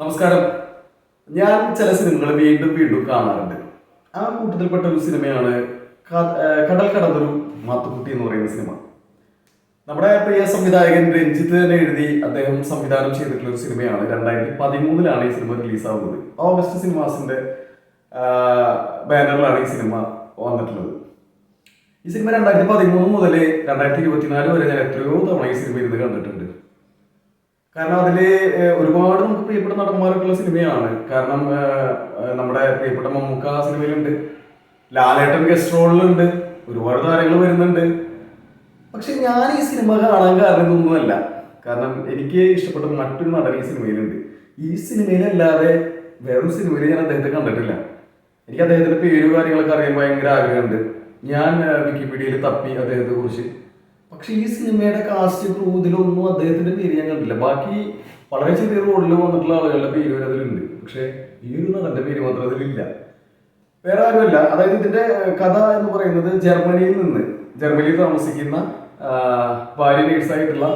നമസ്കാരം. ഞാൻ ചില സിനിമകൾ വീണ്ടും വീണ്ടും കാണാറുണ്ട്. ആ കൂട്ടത്തിൽപ്പെട്ട ഒരു സിനിമയാണ് കടൽ കടന്നൊരു മാത്തുക്കുട്ടി എന്ന് പറയുന്ന സിനിമ. നമ്മുടെ പ്രിയ സംവിധായകൻ രഞ്ജിത്ത് തന്നെ എഴുതി അദ്ദേഹം സംവിധാനം ചെയ്തിട്ടുള്ള ഒരു സിനിമയാണ്. രണ്ടായിരത്തി പതിമൂന്നിലാണ് ഈ സിനിമ റിലീസാവുന്നത്. ഓഗസ്റ്റ് സിനിമാസിന്റെ ബാനറിലാണ് ഈ സിനിമ വന്നിട്ടുള്ളത്. ഈ സിനിമ രണ്ടായിരത്തി പതിമൂന്ന് മുതൽ രണ്ടായിരത്തി ഇരുപത്തിനാല് വരെ ഞാൻ എത്രയോ തവണ ഈ സിനിമ ഇരുന്ന് കണ്ടിട്ടുണ്ട്. കാരണം അതിൽ ഒരുപാട് നമുക്ക് പ്രിയപ്പെട്ട നടന്മാരൊക്കെയുള്ള സിനിമയാണ്. കാരണം നമ്മുടെ പ്രിയപ്പെട്ട മമ്മൂക്ക സിനിമയിലുണ്ട്. ലാലേട്ടൻ ഗസ്റ്റ് റോളിലുണ്ട് ഒരുപാട് താരങ്ങൾ വരുന്നുണ്ട്. പക്ഷെ ഞാൻ ഈ സിനിമ കാണാൻ കാരണം ഇതൊന്നുമല്ല കാരണം എനിക്ക് ഇഷ്ടപ്പെട്ട മറ്റൊരു നടൻ ഈ സിനിമയിലുണ്ട്. ഈ സിനിമയിലല്ലാതെ വേറൊരു സിനിമയിൽ ഞാൻ അദ്ദേഹത്തെ കണ്ടിട്ടില്ല. എനിക്ക് അദ്ദേഹത്തിന്റെ പേരും കാര്യങ്ങളൊക്കെ അറിയാൻ ഭയങ്കര ആഗ്രഹമുണ്ട്. ഞാൻ വിക്കിപീഡിയയിൽ തപ്പി അദ്ദേഹത്തെ കുറിച്ച് പക്ഷെ ഈ സിനിമയുടെ കാസ്റ്റ് ക്രൂ ഇതിലൊന്നും അദ്ദേഹത്തിന്റെ പേര് ഞാൻ കണ്ടില്ല. ബാക്കി വളരെ ചെറിയ റോഡിൽ വന്നിട്ടുള്ള ആളുകളുടെ പേര് വരെ അതിലുണ്ട്. പക്ഷെ ഈ ഒരു നടന്റെ പേര് മാത്രം അതിലില്ല. വേറെ ആരുമല്ല. അതായത് ഇതിന്റെ കഥ എന്ന് പറയുന്നത് ജർമ്മനിയിൽ നിന്ന് ജർമ്മനിയിൽ താമസിക്കുന്ന ഭാര്യ നേഴ്സായിട്ടുള്ള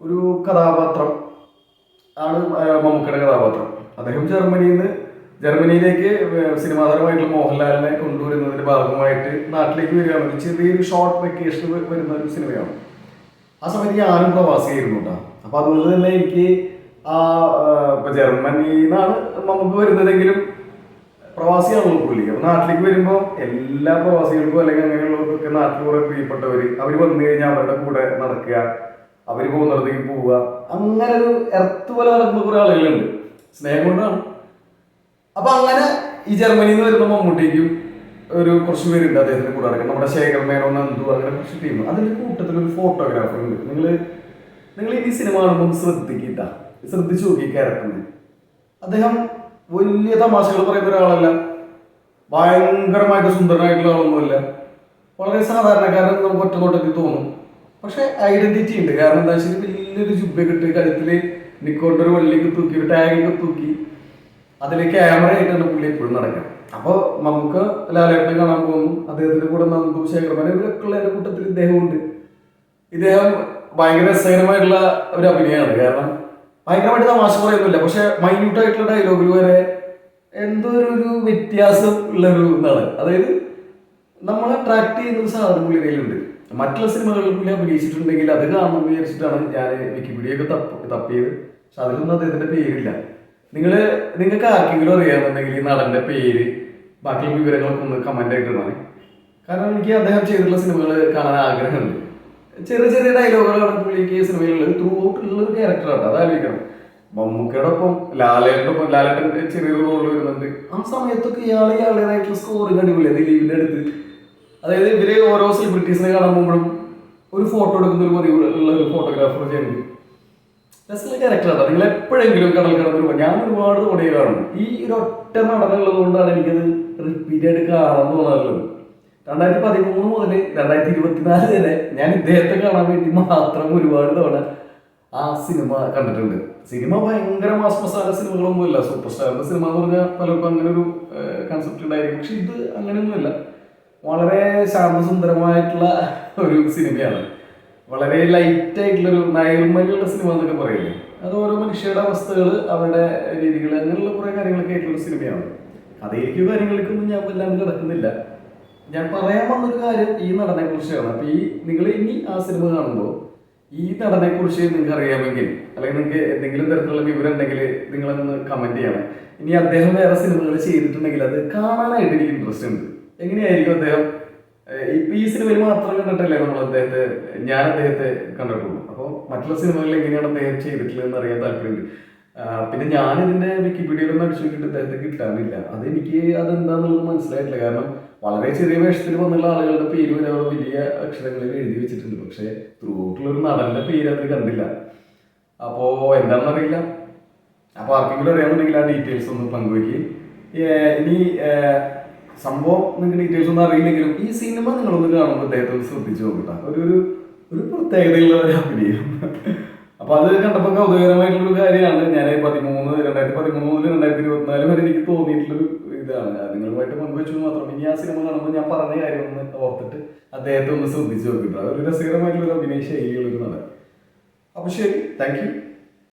ഒരു കഥാപാത്രം ആണ് മമ്മൂക്കയുടെ കഥാപാത്രം. അദ്ദേഹം ജർമ്മനിയിൽ നിന്ന് ജർമ്മനിയിലേക്ക് സിനിമാതരമായിട്ടുള്ള മോഹൻലാലിനെ കൊണ്ടുവരുന്നതിന്റെ ഭാഗമായിട്ട് നാട്ടിലേക്ക് വരികയാണ്. ചെറിയൊരു ഷോർട്ട് വെക്കേഷൻ വരുന്ന ഒരു സിനിമയാണ്. ആ സമയത്ത് ഞാനും പ്രവാസിയായിരുന്നു കേട്ടോ. അപ്പൊ അതുകൊണ്ട് തന്നെ എനിക്ക് ആ, ഇപ്പൊ ജർമ്മനിയിൽ നിന്നാണ് നമുക്ക് വരുന്നതെങ്കിലും പ്രവാസിയാണല്ലോ പുള്ളി. അപ്പൊ നാട്ടിലേക്ക് വരുമ്പോൾ എല്ലാ പ്രവാസികൾക്കും അല്ലെങ്കിൽ അങ്ങനെയുള്ളവർക്കൊക്കെ നാട്ടിൽ കുറെ പ്രിയപ്പെട്ടവർ അവർ വന്നു കഴിഞ്ഞാൽ അവരുടെ കൂടെ നടക്കുക അവർ പോകുന്നിടത്തേക്ക് പോവുക. അങ്ങനെ ഒരു എർത്ത് പോലെ നടക്കുന്ന കുറെ ആളുകളുണ്ട്. സ്നേഹം കൊണ്ടാണ്. അപ്പൊ അങ്ങനെ ഈ ജർമ്മനിയിൽ നിന്ന് വരുന്ന മമ്മൂട്ടിക്കും ഒരു കുറച്ച് പേരുണ്ട് അദ്ദേഹത്തിന്റെ കൂടെ നടക്കുന്നത്. നമ്മുടെ ശേഖർ മേനോ നന്ദു അങ്ങനെ കുറച്ച് ടീം അതിന്റെ കൂട്ടത്തിൽ ഒരു ഫോട്ടോഗ്രാഫർ ഉണ്ട്. നിങ്ങൾ നിങ്ങൾ ഈ സിനിമ കാണുമ്പോൾ ഒന്ന് ശ്രദ്ധിക്കിട്ട. ശ്രദ്ധിച്ചു നോക്കി ക്യാരക്ടറിനെ. അദ്ദേഹം വലിയ തമാശകൾ പറയുന്ന ഒരാളല്ല. ഭയങ്കരമായിട്ട് സുന്ദരനായിട്ടുള്ള ആളൊന്നുമില്ല. വളരെ സാധാരണക്കാരൻ നമുക്ക് ഒറ്റ നോട്ടത്തിൽ തോന്നും. പക്ഷെ ഐഡന്റിറ്റി ഉണ്ട്. കാരണം എന്താ വെച്ചാൽ വലിയൊരു ജുബ്ബ ഇട്ട് കഴുത്തിൽ നിക്കോണ്ടൊരു വള്ളിയൊക്കെ തൂക്കി ഒരു ടാഗൊക്കെ തൂക്കി അതിൽ ക്യാമറ ആയിട്ടാണ് പുള്ളി എപ്പോഴും നടക്കുക അപ്പോൾ നമുക്ക് ലാലേട്ടനെ കാണാൻ പോകുന്നു. അദ്ദേഹത്തിന്റെ കൂടെ നന്ദു ശേഖരമാൻ ഇവരൊക്കെയുള്ള എന്റെ കൂട്ടത്തിൽ ഇദ്ദേഹമുണ്ട്. ഇദ്ദേഹം ഭയങ്കര രസകരമായിട്ടുള്ള ഒരു അഭിനയമാണ് കാരണം ഭയങ്കരമായിട്ട് തമാശ പറയുന്നില്ല. പക്ഷെ മൈന്യൂട്ടായിട്ടുള്ള ഡയലോഗിൽ വരെ എന്തോ ഒരു വ്യത്യാസം ഉള്ള ഒരു ഇതാണ്. അതായത് നമ്മൾ അട്രാക്ട് ചെയ്യുന്ന ഒരു സാധനം പുള്ളി കയ്യിലുണ്ട്. മറ്റുള്ള സിനിമകളിൽ പുള്ളി അഭിനയിച്ചിട്ടുണ്ടെങ്കിൽ അത് കാണണമെന്ന് വിചാരിച്ചിട്ടാണ് ഞാൻ വിക്കിപീഡിയ ഒക്കെ തപ്പ് തപ്പിയത്. പക്ഷെ അതിലൊന്നും അദ്ദേഹത്തിന്റെ പേരില്ല. നിങ്ങൾ നിങ്ങൾക്ക് ആർക്കെങ്കിലും അറിയാമെന്നുണ്ടെങ്കിൽ ഈ നടന്റെ പേര് ബാക്കി വിവരങ്ങളൊക്കെ ഒന്ന് കമന്റ് ആയിട്ട് ഇടണേ. കാരണം എനിക്ക് അദ്ദേഹം ചെയ്തിട്ടുള്ള സിനിമകൾ കാണാൻ ആഗ്രഹമുണ്ട്. ചെറിയ ചെറിയ ഡയലോഗുകളാണ് പുള്ളിക്ക് ഈ ത്രൂ ഔട്ട് ഉള്ള ഒരു ക്യാരക്ടറാണ് അത് ആലോചിക്കണം. മമ്മൂക്കയുടെ ഒപ്പം ലാലേട്ടന്റെ ഒപ്പം ലാലേട്ടന്റെ ചെറിയൊരു റോൾ വരുന്നുണ്ട്. ആ സമയത്തൊക്കെ ഇയാൾ ഇയാളുടേതായിട്ടുള്ള സ്കോറിങ് അടിപൊളിയാണ് ദിലീപിന്റെ അടുത്ത്. അതായത് ഇവർ ഓരോ സെലിബ്രിറ്റീസിനെ കാണുമ്പോഴും ഒരു ഫോട്ടോ എടുക്കുന്ന ഒരു പതിവുള്ള ഒരു ഫോട്ടോഗ്രാഫർ ചെയ്യുന്നത് രസമുള്ള ക്യാരക്ടറാണ് നിങ്ങൾ എപ്പോഴെങ്കിലും കടൽ കടന്ന് ഞാൻ ഒരുപാട് കാണും ഈ ഒരു ഒറ്റ നടനുള്ളത് കൊണ്ടാണ് എനിക്കത് റിപ്പീറ്റായിട്ട് കാണാൻ തോന്നാറുള്ളത്. രണ്ടായിരത്തി പതിമൂന്ന് മുതൽ രണ്ടായിരത്തി ഇരുപത്തിനാല് വരെ ഞാൻ ഇദ്ദേഹത്തെ കാണാൻ വേണ്ടി മാത്രം ഒരുപാട് തവണ ആ സിനിമ കണ്ടിട്ടുണ്ട്. സിനിമ ഭയങ്കര മാസ് മസാല സിനിമകളൊന്നുമില്ല. സൂപ്പർ സ്റ്റാറിന്റെ സിനിമ എന്ന് പറഞ്ഞാൽ പലർക്കും അങ്ങനെ ഒരു കൺസെപ്റ്റ് ഉണ്ടായിരിക്കും. പക്ഷെ ഇത് അങ്ങനെയൊന്നുമില്ല. വളരെ ശാന്തസുന്ദരമായിട്ടുള്ള ഒരു സിനിമയാണ്. വളരെ ലൈറ്റ് ആയിട്ടുള്ളൊരു നൈർമല്യമുള്ള സിനിമ എന്നൊക്കെ പറയില്ലേ? അത് ഓരോ മനുഷ്യരുടെ അവസ്ഥകൾ അവരുടെ രീതികൾ അങ്ങനെയുള്ള കുറേ കാര്യങ്ങളൊക്കെ ആയിട്ടുള്ള സിനിമയാണ് കഥയിലേക്കും കാര്യങ്ങൾക്കൊന്നും ഞാൻ വല്ലാണ്ട് കിടക്കുന്നില്ല ഞാൻ പറയാൻ വന്നൊരു കാര്യം ഈ നടനെ കുറിച്ചാണ് അപ്പൊ ഈ നിങ്ങൾ ഇനി ആ സിനിമ കാണുമ്പോൾ ഈ നടനെ കുറിച്ച് നിങ്ങൾക്ക് അറിയാമെങ്കിൽ അല്ലെങ്കിൽ നിങ്ങൾക്ക് എന്തെങ്കിലും തരത്തിലുള്ള വിവരം ഉണ്ടെങ്കിൽ നിങ്ങളൊന്ന് കമന്റ് ചെയ്യണം. ഇനി അദ്ദേഹം വേറെ സിനിമകൾ ചെയ്തിട്ടുണ്ടെങ്കിൽ അത് കാണാനായിട്ട് എനിക്ക് ഇൻട്രസ്റ്റ് ഉണ്ട്. എങ്ങനെയായിരിക്കും അദ്ദേഹം? ഈ സിനിമയിൽ മാത്രം കണ്ടിട്ടല്ലേ നമ്മൾ അദ്ദേഹത്തെ? ഞാൻ അദ്ദേഹത്തെ കണ്ടിട്ടുള്ളൂ. അപ്പോൾ മറ്റുള്ള സിനിമകളിൽ എങ്ങനെയാണ് അദ്ദേഹം ചെയ്തിട്ടുള്ളത് എന്ന് അറിയാൻ താല്പര്യമുണ്ട്. പിന്നെ ഞാൻ ഇതിന്റെ വിക്കിപീഡിയയിലൊന്നും അടിച്ചു നോക്കിയിട്ട് അദ്ദേഹത്തെ കിട്ടാനില്ല. അതെനിക്ക് അതെന്താന്നുള്ളത് മനസ്സിലായിട്ടില്ല. കാരണം വളരെ ചെറിയ വേഷത്തിൽ വന്നുള്ള ആളുകളുടെ പേര് വരെ അവർ വലിയ അക്ഷരങ്ങളിൽ എഴുതി വെച്ചിട്ടുണ്ട്. പക്ഷേ ത്രൂട്ടിലൊരു ഒരു നടന്റെ പേര് അതിൽ കണ്ടില്ല. അപ്പോ എന്താണെന്ന് അറിയില്ല അപ്പൊ ആർക്കെങ്കിലും അറിയാമെന്നുണ്ടെങ്കിൽ ആ ഡീറ്റെയിൽസ് ഒന്ന് പങ്കുവയ്ക്കുകയും ഇനി സംഭവം നിങ്ങൾക്ക് ഡീറ്റെയിൽസ് ഒന്നും അറിയില്ലെങ്കിലും ഈ സിനിമ നിങ്ങൾ ഒന്ന് കാണുമ്പോൾ അദ്ദേഹത്തെ ശ്രദ്ധിച്ചു നോക്കട്ടെ. ഒരു ഒരു പ്രത്യേകതയുള്ള ഒരു അഭിനയം. അപ്പൊ അത് കണ്ടപ്പോൾ കൗതുകരമായിട്ടുള്ള ഒരു കാര്യമാണ്. ഞാൻ പതിമൂന്ന് രണ്ടായിരത്തി പതിമൂന്ന് മുതൽ രണ്ടായിരത്തി ഇരുപത്തിനാല് വരെ എനിക്ക് തോന്നിയിട്ടുള്ളൊരു ഇതാണ്. നിങ്ങളുമായിട്ട് പങ്കുവെച്ചു മാത്രം. ഇനി ആ സിനിമ കാണുമ്പോൾ ഞാൻ പറഞ്ഞ കാര്യം ഒന്ന് ഓർത്തിട്ട് അദ്ദേഹത്തെ ഒന്ന് ശ്രദ്ധിച്ചു നോക്കിയിട്ടുണ്ട് അതൊരു രസകരമായിട്ടുള്ള ഒരു അഭിനയ ശൈലിയുള്ള ഒരു നടൻ. അപ്പൊ ശരി. Thank you